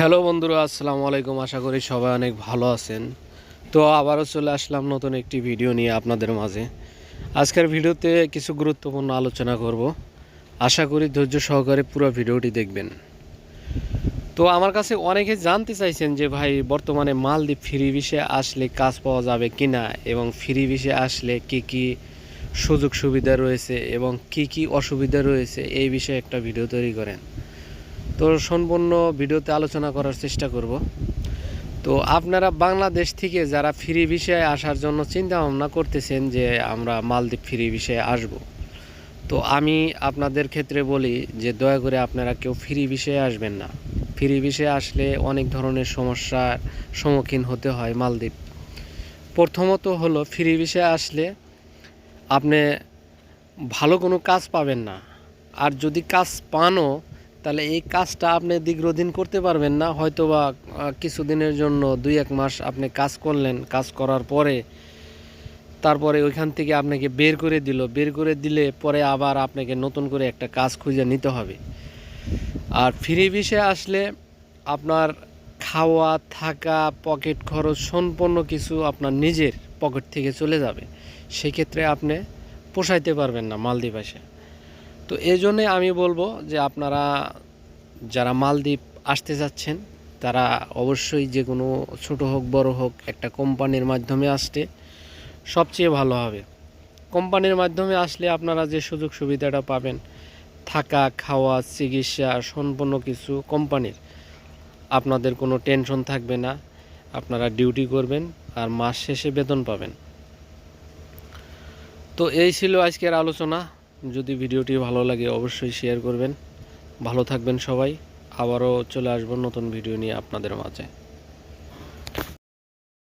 Hello বন্ধুরা, আসসালামু আলাইকুম। আশা করি সবাই অনেক ভালো আছেন। তো আবারও চলে আসলাম নতুন একটি ভিডিও নিয়ে আপনাদের মাঝে। আজকের ভিডিওতে কিছু গুরুত্বপূর্ণ আলোচনা করব। আশা করি ধৈর্য সহকারে পুরো ভিডিওটি দেখবেন। তো আমার কাছে অনেকে জানতে চাইছেন যে, ভাই, বর্তমানে মালদ্বীপ ফ্রি বিষয়ে আসলে কাজ পাওয়া যাবে কিনা এবং ফ্রি বিষয়ে আসলে কি কি সুযোগ সুবিধা রয়েছে এবং কি কি অসুবিধা রয়েছে, এই বিষয়ে একটা ভিডিও তৈরি করেন। তো সম্পূর্ণ ভিডিওতে আলোচনা করার চেষ্টা করব। তো আপনারা বাংলাদেশ থেকে যারা ফ্রি বিষয়ে আসার জন্য চিন্তা ভাবনা করতেছেন যে আমরা মালদ্বীপ ফ্রি বিষয়ে আসব, তো আমি আপনাদের ক্ষেত্রে বলি যে দয়া করে আপনারা কেউ ফ্রি বিষয়ে আসবেন না। ফ্রি বিষয়ে আসলে অনেক ধরনের সমস্যার সম্মুখীন হতে হয় মালদ্বীপ। প্রথমত হলো ফ্রি বিষয়ে আসলে আপনি ভালো কোনো কাজ পাবেন না। আর যদি কাজ পানও তাহলে এই কাজটা আপনি দীর্ঘদিন করতে পারবেন না হয়তো বা কিছুদিনের জন্য দুই এক মাস আপনি কাজ করলেন, কাজ করার পরে তারপরে ওইখান থেকে আপনাকে বের করে দিল, বের করে দিলে পরে আবার আপনাকে নতুন করে একটা কাজ খুঁজে নিতে হবে। আর ফ্রি বিষয়ে আসলে আপনার খাওয়া, থাকা, পকেট খরচ সম্পূর্ণ কিছু আপনার নিজের পকেট থেকে চলে যাবে। সেক্ষেত্রে আপনি পোষাইতে পারবেন না মালদ্বীপ আসে তো এই জন্যে আমি বলব যে আপনারা যারা মালদ্বীপ আসতে যাচ্ছেন, তারা অবশ্যই যে কোনো ছোট হোক, বড় হোক, একটা কোম্পানির মাধ্যমে আসতে সবচেয়ে ভালো হবে। কোম্পানির মাধ্যমে আসলে আপনারা যে সুযোগ সুবিধাটা পাবেন, থাকা, খাওয়া, চিকিৎসা, সম্পূর্ণ কিছু কোম্পানির, আপনাদের কোনো টেনশন থাকবে না, আপনারা ডিউটি করবেন আর মাস শেষে বেতন পাবেন। তো এই ছিল আজকের আলোচনা। যদি ভিডিওটি ভালো লাগে অবশ্যই শেয়ার করবেন। ভালো থাকবেন সবাই। আবারও চলে আসব নতুন ভিডিও নিয়ে আপনাদের মাঝে।